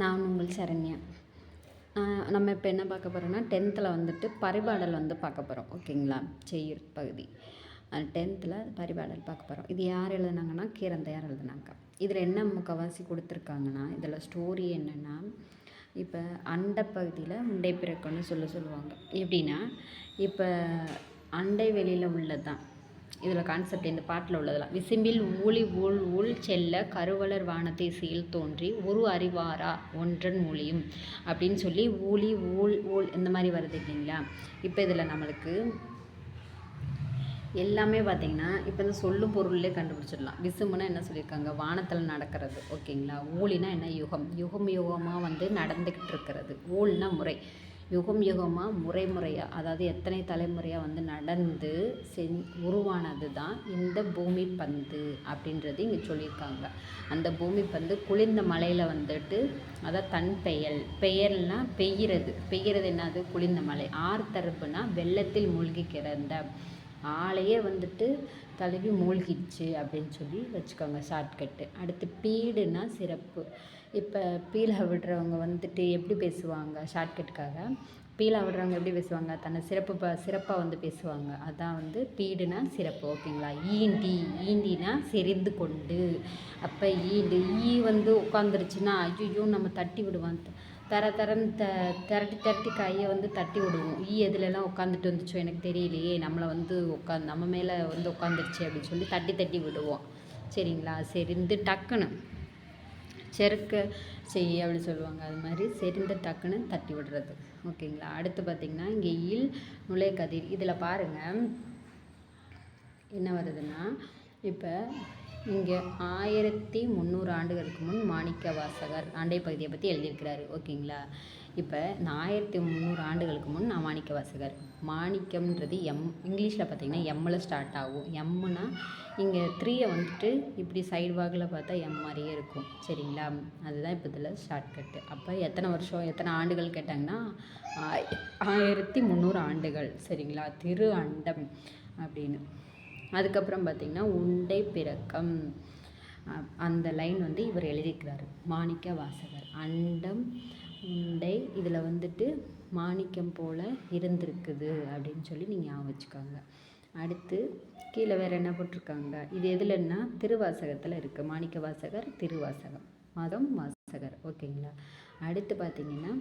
நான் உங்கள் சரண்யா. நம்ம இப்போ என்ன பார்க்க போகிறோம்னா டென்த்தில் வந்துட்டு பரிபாடல் வந்து பார்க்க போகிறோம் ஓகேங்களா? செய்யுர் பகுதி. டென்த்தில் பரிபாடல் பார்க்க போகிறோம் இது யார் எழுதுனாங்கன்னா கீரந்தையார் எழுதுனாங்க. இதில் என்ன முக்கவாசி கொடுத்துருக்காங்கன்னா இதில் ஸ்டோரி என்னென்னா இப்போ அண்டை பகுதியில் உண்டை பிறக்குன்னு சொல்ல சொல்லுவாங்க. எப்படின்னா இப்போ அண்டை வெளியில் உள்ளது தான் இதில் கான்செப்ட் இந்த பாட்டில் உள்ளதெல்லாம். விசும்பில் ஊழி ஊழ் ஊழ் செல்ல கருவலர் வானத்தை சீல் தோன்றி ஒரு அறிவாரா? ஒன்றன் மூலியும் அப்படின்னு சொல்லி ஊழி ஊழ் ஊழ் இந்த மாதிரி வருது இல்லைங்களா? இப்போ இதில் நம்மளுக்கு எல்லாமே பார்த்திங்கன்னா இப்போ இந்த சொல்லும் பொருள்லே கண்டுபிடிச்சிடலாம். விசுமுன்னா என்ன சொல்லியிருக்காங்க? வானத்தில் நடக்கிறது ஓகேங்களா? ஊழினா என்ன யுகம்? யுகம் யுகமாக வந்து நடந்துக்கிட்டு இருக்கிறது. ஊழ்னா முறை. யுகம் யுகமாக முறை முறையாக அதாவது எத்தனை தலைமுறையாக வந்து நடந்து செஞ் உருவானது தான் இந்த பூமி பந்து அப்படின்றது இங்கே சொல்லியிருக்காங்க. அந்த பூமி பந்து குளிர்ந்த மலையில் வந்துட்டு அதான் தன் பெயல் பெயர்னால் பெய்கிறது பெய்கிறது என்னது? குளிர்ந்த மலை. ஆர்த்தரப்புனா வெள்ளத்தில் மூழ்கி கிடந்த ஆளையே வந்துட்டு தழுவி மூழ்கிடுச்சு அப்படின்னு சொல்லி வச்சுக்கோங்க ஷார்ட்கட்டு அடுத்து பீடுனா சிறப்பு. இப்போ பீலா விடுறவங்க வந்துட்டு எப்படி பேசுவாங்க? ஷார்ட்கட்டுக்காக பீலா விடுறவங்க எப்படி பேசுவாங்க? தன்னை சிறப்பு ப சிறப்பாக வந்து பேசுவாங்க. அதான் வந்து பீடுனா சிறப்பு ஓகேங்களா? ஈண்டி ஈண்டினா செறிந்து கொண்டு. அப்போ ஈண்டு ஈ வந்து உட்காந்துருச்சுன்னா ஐயோ நம்ம தட்டி விடுவான் தர தரன்னு த திரட்டி திரட்டி கையை வந்து தட்டி விடுவோம். ஈ எதுலலாம் உட்காந்துட்டு வந்துச்சோ எனக்கு தெரியலையே. நம்மளை வந்து உட்காந்து நம்ம மேலே வந்து உட்காந்துருச்சு அப்படின்னு சொல்லி தட்டி தட்டி விடுவோம். சரிங்களா? செறிந்து டக்குன்னு. செருக்க செய் அப்படின்னு சொல்லுவாங்க. அது மாதிரி செறிந்த டக்குன்னு தட்டி விடுறது. ஓகேங்களா? அடுத்து பார்த்திங்கன்னா இங்கே இல் நுழைக்கதிர் இதில் பாருங்கள் என்ன வருதுன்னா இப்போ இங்கே ஆயிரத்தி முந்நூறு ஆண்டுகளுக்கு முன் மாணிக்க வாசகர் ஆண்டை பகுதியை பற்றி எழுதியிருக்கிறாரு. ஓகேங்களா? இப்போ இந்த ஆயிரத்தி முந்நூறு ஆண்டுகளுக்கு முன் நான் மாணிக்க வாசகர் மாணிக்கம்ன்றது எம் இங்கிலீஷில் பார்த்தீங்கன்னா எம்மில் ஸ்டார்ட் ஆகும். எம்முனா இங்கே த்ரீயை வந்துட்டு இப்படி சைடு வாக்கில் பார்த்தா எம் மாதிரியே இருக்கும். சரிங்களா? அதுதான் இப்போ இதில் ஷார்ட்கட்டு அப்போ எத்தனை வருஷம் எத்தனை ஆண்டுகள் கேட்டாங்கன்னா ஆயிரத்தி முந்நூறு ஆண்டுகள். சரிங்களா? திரு அண்டம் அப்படின்னு. அதுக்கப்புறம் பார்த்திங்கன்னா உண்டை பிறக்கம். அந்த லைன் வந்து இவர் எழுதியிருக்கிறாரு. மாணிக்க வாசகர். அண்டம் உண்டை இதில் வந்துட்டு மாணிக்கம் போல் இருந்திருக்குது அப்படின்னு சொல்லி நீங்கள் ஞாபகம் வச்சுக்கோங்க. அடுத்து கீழே வேறு என்ன போட்டிருக்காங்க? இது எதுலன்னா திருவாசகத்தில் இருக்குது மாணிக்க வாசகர் திருவாசகம். மதம் வாசகர். ஓகேங்களா? அடுத்து பார்த்திங்கன்னா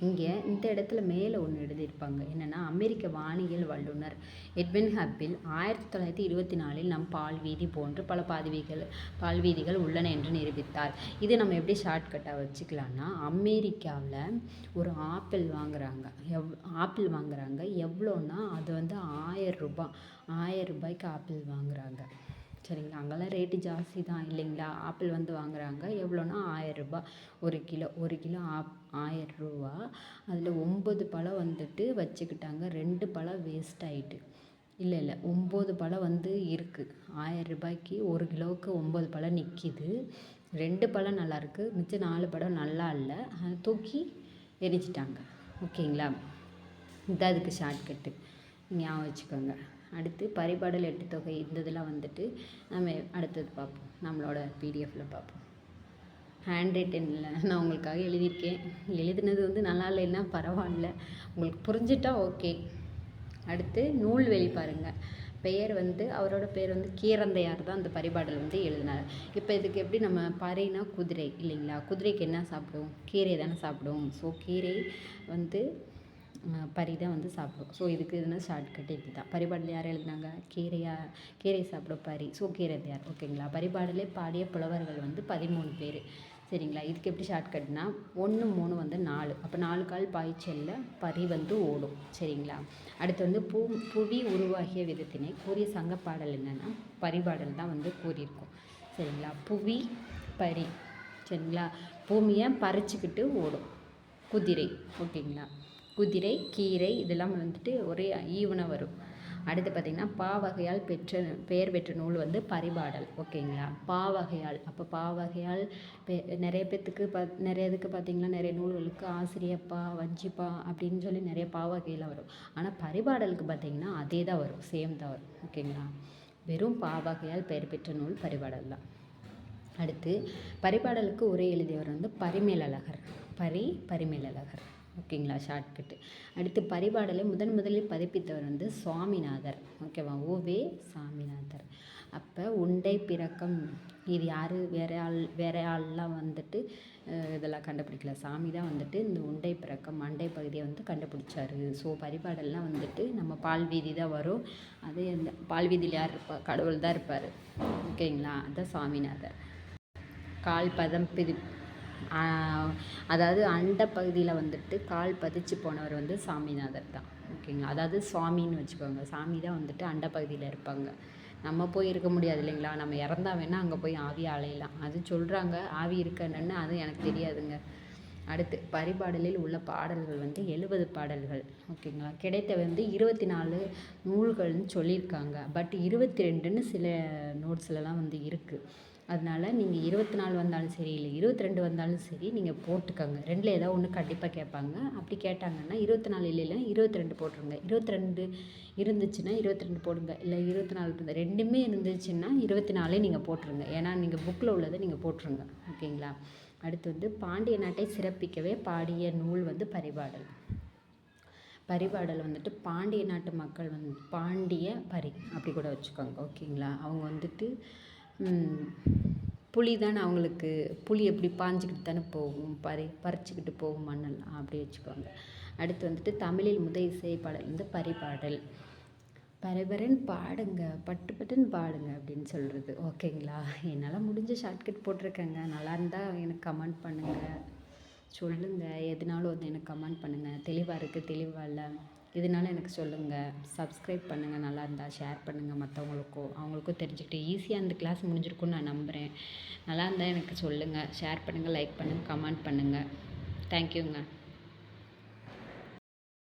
இங்கே இந்த இடத்துல மேலே ஒன்று எழுதியிருப்பாங்க. என்னென்னா அமெரிக்க வானியல் வல்லுநர் எட்வின் ஹப்பில் ஆயிரத்தி தொள்ளாயிரத்தி இருபத்தி நாலில் நம் பால்வீதி போன்று பல பாதிவிகள் பால்வீதிகள் உள்ளன என்று நிரூபித்தார். இது நம்ம எப்படி ஷார்ட்கட்டாக வச்சுக்கலான்னா அமெரிக்காவில் ஒரு ஆப்பிள் வாங்குகிறாங்க எவ் ஆப்பிள் வாங்குகிறாங்க எவ்வளோன்னா அது வந்து ஆயிரம் ரூபாய். ஆயிரம் ரூபாய்க்கு ஆப்பிள் வாங்குகிறாங்க சரிங்களா? அங்கெல்லாம் ரேட்டு ஜாஸ்தி தான் இல்லைங்களா? ஆப்பிள் வந்து வாங்குறாங்க. எவ்வளோனா ஆயரரூபா ஒரு கிலோ ஒரு கிலோ ஆப் ஆயரரூவா அதில் ஒம்பது பழம் வந்துட்டு வச்சுக்கிட்டாங்க. ரெண்டு பழம் வேஸ்ட் ஆகிட்டு இல்லை இல்லை. ஒம்பது பழம் வந்து இருக்குது ஆயிரம் ரூபாய்க்கு ஒரு கிலோவுக்கு ஒம்பது பழம் நிற்கிது ரெண்டு பழம் நல்லாயிருக்கு மிச்சம் நாலு பழம் நல்லா இல்லை. அதை தூக்கி எரிச்சிட்டாங்க ஓகேங்களா? இது அதுக்கு ஷார்ட்கட்டு ஞாபகம் வச்சுக்கோங்க. அடுத்து பரிபாடல் எட்டு தொகை இந்த இதெல்லாம் வந்துட்டு நம்ம அடுத்தது பார்ப்போம். நம்மளோட பிடிஎஃப்பில் பார்ப்போம். ஹேண்ட் ரைட்டனில் நான் உங்களுக்காக எழுதியிருக்கேன். எழுதுனது வந்து நல்லா இல்லைன்னா பரவாயில்ல. உங்களுக்கு புரிஞ்சிட்டா ஓகே. அடுத்து நூல் வெளி பாருங்கள் பெயர் வந்து அவரோட பேர் வந்து கீரந்தையார் தான் அந்த பரிபாடல் வந்து எழுதினார். இப்போ இதுக்கு எப்படி நம்ம பறைனா குதிரை இல்லைங்களா? குதிரைக்கு என்ன சாப்பிடும்? கீரை தானே சாப்பிடும். ஸோ கீரை வந்து பரி தான் வந்து சாப்பிடும். ஸோ இதுக்கு இதுனா ஷார்ட்கட் இப்படி தான் பரிபாடல் யார் எழுதுனாங்க? கீரையா கீரை சாப்பிடும் பரி. ஸோ கீரை யார்? ஓகேங்களா பரிபாடலே பாடிய புலவர்கள் வந்து பதிமூணு பேர். சரிங்களா? இதுக்கு எப்படி ஷார்ட்கட்னா ஒன்று மூணு வந்து நாலு. அப்போ நாலு கால் பாய்ச்சல்ல பரி வந்து ஓடும். சரிங்களா? அடுத்து வந்து பூ புவி உருவாகிய விதத்தினை கூறிய சங்க பாடல் என்னென்னா பரிபாடல் தான் வந்து கூறியிருக்கோம். சரிங்களா? புவி பரி. சரிங்களா? பூமியை பறிச்சுக்கிட்டு ஓடும். குதிரை. ஓகேங்களா குதிரை கீரை இதெல்லாம் வந்துட்டு ஒரே ஈவனாக வரும். அடுத்து பார்த்திங்கன்னா பா வகையால் பெற்ற பெயர் பெற்ற நூல் வந்து பரிபாடல். ஓகேங்களா? பா வகையால். அப்போ பா வகையால் பெ நிறைய பேர்த்துக்கு ப நிறைய இதுக்கு பார்த்திங்கன்னா நிறைய நூல்களுக்கு ஆசிரியப்பா வஞ்சிப்பா அப்படின்னு சொல்லி நிறைய பா வகையில் வரும். ஆனால் பரிபாடலுக்கு பார்த்திங்கன்னா அதே தான் வரும். சேம் தான் வரும். ஓகேங்களா? வெறும் பா வகையால் பெயர் பெற்ற நூல் பரிபாடல் தான். அடுத்து பரிபாடலுக்கு உரை எழுதியவர் வந்து பரிமேலழகர். பரி பரிமேலழகர். ஓகேங்களா ஷார்ட்கட்டு அடுத்து பரிபாடலை முதன் முதலில் பதிப்பித்தவர் வந்து சுவாமிநாதர். ஓகேவா? ஓவே சாமிநாதர் அப்போ உண்டை பிறக்கம் இது யார்? வேற ஆள் வேற ஆள்லாம் வந்துட்டு இதெல்லாம் கண்டுபிடிக்கல. சாமி தான் வந்துட்டு இந்த உண்டை பிறக்கம் மண்டை பகுதியை வந்து கண்டுபிடிச்சாரு. ஸோ பரிபாடல்லாம் வந்துட்டு நம்ம பால் வீதி தான் வரும். அது அந்த பால் வீதியில் யார் இருப்பா? கடவுள் தான் இருப்பார். ஓகேங்களா? அதுதான் சாமிநாதர் கால் பதம் பிதி அதாவது அண்ட பகுதியில் வந்துட்டு கால் பதிச்சு போனவர் வந்து சாமிநாதர் தான். ஓகேங்களா? அதாவது சுவாமின்னு வச்சுக்கோங்க. சாமி தான் வந்துட்டு அண்ட பகுதியில் இருப்பாங்க. நம்ம போய் இருக்க முடியாது இல்லைங்களா? நம்ம இறந்தா வேணால் அங்கே போய் ஆவி அலையலாம் அது சொல்கிறாங்க ஆவி இருக்கணுன்னு அது எனக்கு தெரியாதுங்க. அடுத்து பரிபாடலில் உள்ள பாடல்கள் வந்து எழுபது பாடல்கள். ஓகேங்களா? கிடைத்த வந்து இருபத்தி நாலு நூல்கள்னு சொல்லியிருக்காங்க. பட் இருபத்தி ரெண்டுன்னு சில நோட்ஸ்லலாம் வந்து இருக்குது அதனால நீங்கள் இருபத்தி நாலு வந்தாலும் சரி இல்லை இருபத்தி ரெண்டு வந்தாலும் சரி நீங்கள் போட்டுக்கோங்க. ரெண்டில் ஏதோ ஒன்று கண்டிப்பாக கேட்பாங்க. அப்படி கேட்டாங்கன்னா இருபத்தி நாலு இல்லைன்னா இருபத்தி ரெண்டு போட்டுருங்க. இருபத்தி ரெண்டு இருந்துச்சுன்னா இருபத்தி ரெண்டு போடுங்க. இல்லை இருபத்தி நாலு இருந்து ரெண்டுமே இருந்துச்சுன்னா இருபத்தி நாலே நீங்கள் போட்டுருங்க. ஏன்னா நீங்கள் புக்கில் உள்ளதை நீங்கள் போட்டுருங்க. ஓகேங்களா? அடுத்து வந்து பாண்டிய நாட்டை சிறப்பிக்கவே பாடிய நூல் வந்து பரிபாடல். பரிபாடல் வந்துட்டு பாண்டிய நாட்டு மக்கள் வந்து பாண்டிய பரி அப்படி கூட வச்சுக்கோங்க. ஓகேங்களா? அவங்க வந்துட்டு புலி தானே அவங்களுக்கு? புலி எப்படி பாஞ்சிக்கிட்டு தானே போகும்? பறி பறிச்சுக்கிட்டு போகும் மண்ணெல்லாம். அப்படி வச்சுக்கோங்க. அடுத்து வந்துட்டு தமிழில் முத இசை பாடல் வந்து பரிபாடல். பரபரன்னு பாடுங்க பட்டு பட்டுன்னு பாடுங்க அப்படின்னு சொல்கிறது ஓகேங்களா? என்னால் முடிஞ்ச ஷார்ட்கட் போட்டிருக்கேங்க. நல்லா இருந்தால் எனக்கு கமெண்ட் பண்ணுங்கள் சொல்லுங்கள் எதுனாலும் வந்து எனக்கு கமெண்ட் பண்ணுங்கள் தெளிவாக இருக்குது தெளிவாக இல்லை. இதனால எனக்கு சொல்லுங்கள் சப்ஸ்கிரைப் பண்ணுங்கள் நல்லா இருந்தால் ஷேர் பண்ணுங்கள் மற்றவங்களுக்கும் அவங்களுக்கும் தெரிஞ்சுக்கிட்டு ஈஸியாக இந்த கிளாஸ் முடிஞ்சிருக்கும்னு நான் நம்புகிறேன் நல்லா இருந்தால் எனக்கு சொல்லுங்கள் ஷேர் பண்ணுங்கள் லைக் பண்ணுங்கள் கமெண்ட் பண்ணுங்கள் தேங்க்யூங்க